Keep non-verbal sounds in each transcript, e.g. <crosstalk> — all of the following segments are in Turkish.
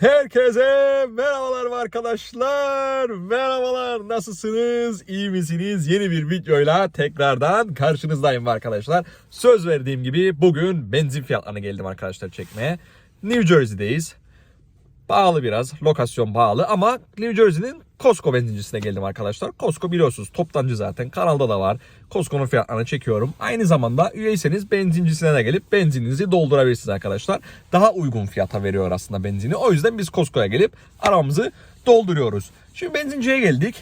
Herkese merhabalar arkadaşlar. Merhabalar. Nasılsınız? İyi misiniz? Yeni bir videoyla tekrardan karşınızdayım arkadaşlar. Söz verdiğim gibi bugün benzin fiyatlarını geldim arkadaşlar çekmeye. New Jersey'deyiz. Pahalı biraz. Lokasyon pahalı ama New Jersey'nin Costco benzincisine geldim arkadaşlar. Costco biliyorsunuz toptancı zaten. Kanalda da var. Costco'nun fiyatlarını çekiyorum. Aynı zamanda üyeyseniz benzincisine de gelip benzininizi doldurabilirsiniz arkadaşlar. Daha uygun fiyata veriyor aslında benzini. O yüzden biz Costco'ya gelip arabamızı dolduruyoruz. Şimdi benzinciye geldik.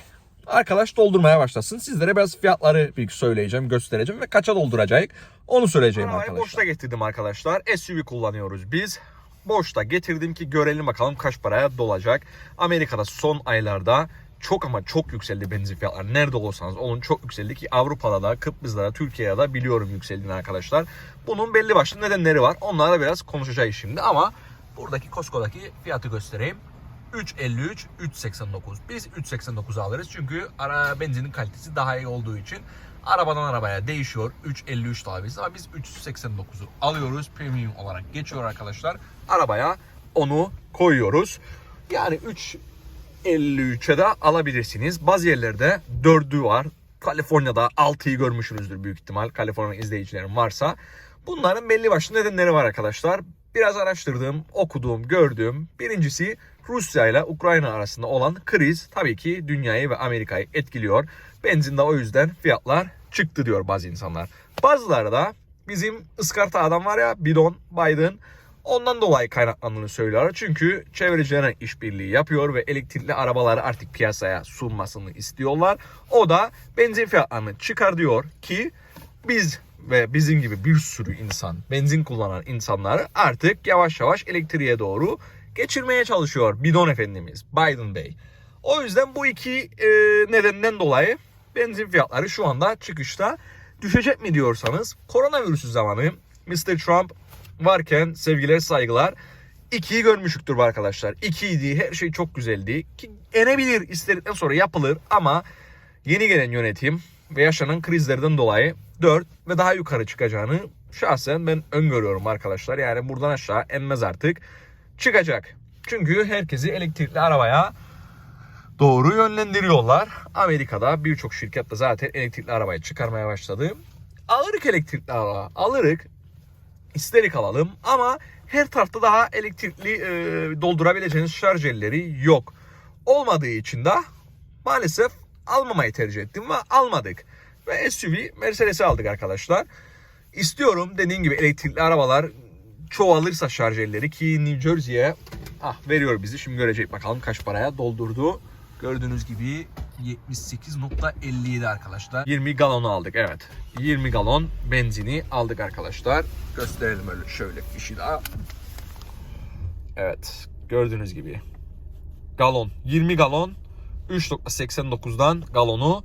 Arkadaş doldurmaya başlasın. Sizlere biraz fiyatları bir söyleyeceğim, göstereceğim ve kaça dolduracak onu söyleyeceğim Arabayı arkadaşlar. boşta getirdim arkadaşlar. SUV kullanıyoruz biz. Boşta getirdim ki görelim bakalım kaç paraya dolacak. Amerika'da son aylarda çok ama çok yükseldi benzin fiyatları. Nerede olursanız olun çok yükseldi ki Avrupa'da da, Kıbrıs'ta da, Türkiye'de de biliyorum yükseldiğini arkadaşlar. Bunun belli başlı nedenleri var. Onlarla biraz konuşacağız şimdi ama buradaki Costco'daki fiyatı göstereyim. 3.53, 3.89. Biz 3.89 alırız çünkü ara benzinin kalitesi daha iyi olduğu için arabadan arabaya değişiyor. 3.53 tabi biz ama biz 389'u alıyoruz. Premium olarak geçiyor arkadaşlar. Arabaya onu koyuyoruz. Yani 3.53'e de alabilirsiniz. Bazı yerlerde 4'ü var. Kaliforniya'da 6'yı görmüşsünüzdür büyük ihtimal. Kaliforniya izleyicilerim varsa. Bunların belli başlı nedenleri var arkadaşlar. Biraz araştırdım, okudum, gördüm. Birincisi Rusya ile Ukrayna arasında olan kriz tabii ki dünyayı ve Amerika'yı etkiliyor. Benzinde o yüzden fiyatlar çıktı diyor bazı insanlar. Bazıları da bizim ıskarta adam var ya bidon Biden ondan dolayı kaynaklandığını söylüyorlar. Çünkü çevrecilerine işbirliği yapıyor ve elektrikli arabaları artık piyasaya sunmasını istiyorlar. O da benzin fiyatlarını çıkar diyor ki biz ve bizim gibi bir sürü insan, benzin kullanan insanları artık yavaş yavaş elektriğe doğru geçirmeye çalışıyor bidon efendimiz Biden Bey. O yüzden bu iki e, nedenden dolayı benzin fiyatları şu anda çıkışta. Düşecek mi diyorsanız koronavirüsü zamanı Mr. Trump varken sevgiler saygılar 2'yi görmüşüktür arkadaşlar. 2 idi her şey çok güzeldi ki enebilir istedikten sonra yapılır ama yeni gelen yönetim ve yaşanan krizlerden dolayı 4 ve daha yukarı çıkacağını şahsen ben öngörüyorum arkadaşlar. Yani buradan aşağı enmez artık çıkacak. Çünkü herkesi elektrikli arabaya doğru yönlendiriyorlar. Amerika'da birçok şirket de zaten elektrikli arabayı çıkarmaya başladı. Alırık elektrikli araba, alırık. İsterik alalım ama her tarafta daha elektrikli e, doldurabileceğiniz şarj elleri yok. Olmadığı için de maalesef almamayı tercih ettim ve almadık. Ve SUV Mercedes'i aldık arkadaşlar. İstiyorum dediğim gibi elektrikli arabalar çoğalırsa şarj elleri ki New Jersey'ye ah, veriyor bizi. Şimdi görecek bakalım kaç paraya doldurdu. Gördüğünüz gibi 78.57 arkadaşlar. 20 galonu aldık evet. 20 galon benzini aldık arkadaşlar. Gösterelim öyle şöyle fişi daha. Evet gördüğünüz gibi. Galon 20 galon 3.89'dan galonu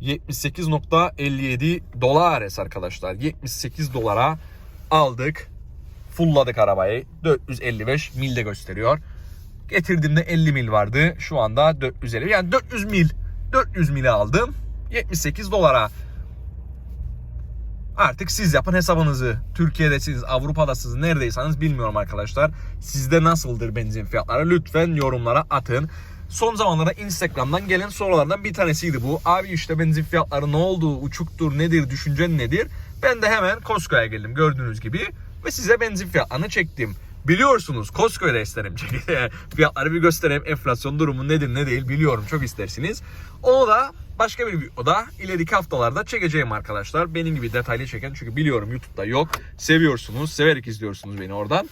78.57 dolar arkadaşlar. 78 dolara aldık. Fulladık arabayı. 455 milde gösteriyor. Getirdiğimde 50 mil vardı. Şu anda 450. Yani 400 mil. 400 mili aldım. 78 dolara. Artık siz yapın hesabınızı. Türkiye'desiniz, Avrupa'dasınız, neredeyseniz bilmiyorum arkadaşlar. Sizde nasıldır benzin fiyatları? Lütfen yorumlara atın. Son zamanlarda Instagram'dan gelen sorulardan bir tanesiydi bu. Abi işte benzin fiyatları ne oldu? Uçuktur, nedir, düşüncen nedir? Ben de hemen Costco'ya geldim gördüğünüz gibi. Ve size benzin fiyatlarını çektim. Biliyorsunuz Costco'ya da isterim. <laughs> Fiyatları bir göstereyim. Enflasyon durumu nedir ne değil biliyorum çok istersiniz. Onu da başka bir videoda ileriki haftalarda çekeceğim arkadaşlar. Benim gibi detaylı çeken çünkü biliyorum YouTube'da yok. Seviyorsunuz, severek izliyorsunuz beni oradan.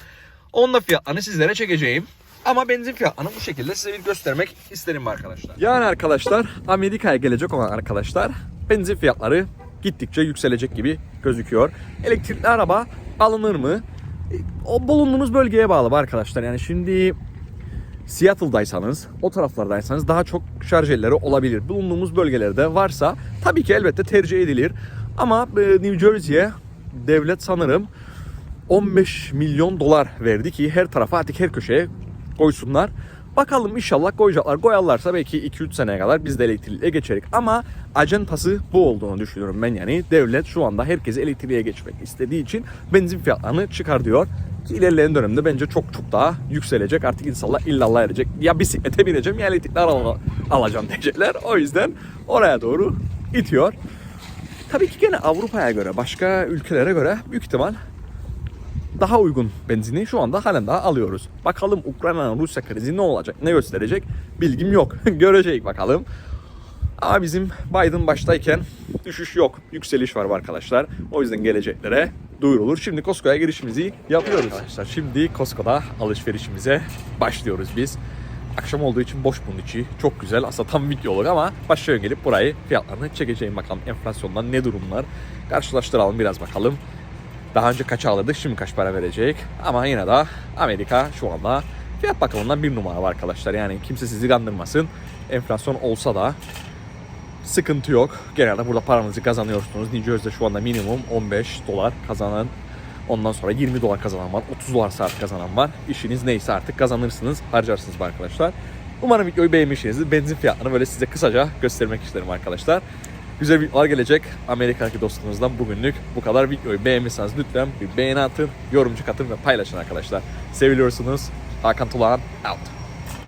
Onun da fiyatlarını sizlere çekeceğim. Ama benzin fiyatlarını bu şekilde size bir göstermek isterim arkadaşlar. Yani arkadaşlar Amerika'ya gelecek olan arkadaşlar benzin fiyatları gittikçe yükselecek gibi gözüküyor. Elektrikli araba alınır mı? O bulunduğunuz bölgeye bağlı arkadaşlar. Yani şimdi Seattle'daysanız, o taraflardaysanız daha çok şarj elleri olabilir. Bulunduğumuz bölgelerde varsa tabii ki elbette tercih edilir. Ama e, New Jersey'ye devlet sanırım 15 milyon dolar verdi ki her tarafa artık her köşeye koysunlar. Bakalım inşallah koyacaklar. Koyarlarsa belki 2-3 seneye kadar biz de elektriğe geçerik. Ama acentası bu olduğunu düşünüyorum ben yani. Devlet şu anda herkesi elektriğe geçmek istediği için benzin fiyatlarını çıkar diyor. Ki ilerleyen dönemde bence çok çok daha yükselecek. Artık inşallah illallah erecek. Ya bisiklete bineceğim ya elektrikli araba alacağım diyecekler. O yüzden oraya doğru itiyor. Tabii ki gene Avrupa'ya göre, başka ülkelere göre büyük ihtimal daha uygun benzini şu anda halen daha alıyoruz. Bakalım Ukrayna'nın Rusya krizi ne olacak, ne gösterecek bilgim yok. <laughs> Göreceğiz bakalım. Ama bizim Biden baştayken düşüş yok. Yükseliş var arkadaşlar. O yüzden geleceklere duyurulur. Şimdi Costco'ya girişimizi yapıyoruz. Arkadaşlar şimdi Costco'da alışverişimize başlıyoruz biz. Akşam olduğu için boş bunun içi. Çok güzel. Aslında tam video olur ama başlıyor gelip burayı fiyatlarını çekeceğim bakalım. Enflasyondan ne durumlar. Karşılaştıralım biraz bakalım. Daha önce kaç alırdık şimdi kaç para verecek. Ama yine de Amerika şu anda fiyat bakımından bir numara var arkadaşlar. Yani kimse sizi kandırmasın. Enflasyon olsa da sıkıntı yok. Genelde burada paranızı kazanıyorsunuz. New Jersey'de şu anda minimum 15 dolar kazanan Ondan sonra 20 dolar kazanan var, 30 dolar saat kazanan var. İşiniz neyse artık kazanırsınız, harcarsınız arkadaşlar. Umarım videoyu beğenmişsinizdir. Benzin fiyatlarını böyle size kısaca göstermek isterim arkadaşlar. Güzel videolar gelecek. Amerika'daki dostunuzdan bugünlük bu kadar. Videoyu beğenmişseniz lütfen bir beğeni atın, yorumcu atın ve paylaşın arkadaşlar. Seviliyorsunuz. Hakan Tulağan out.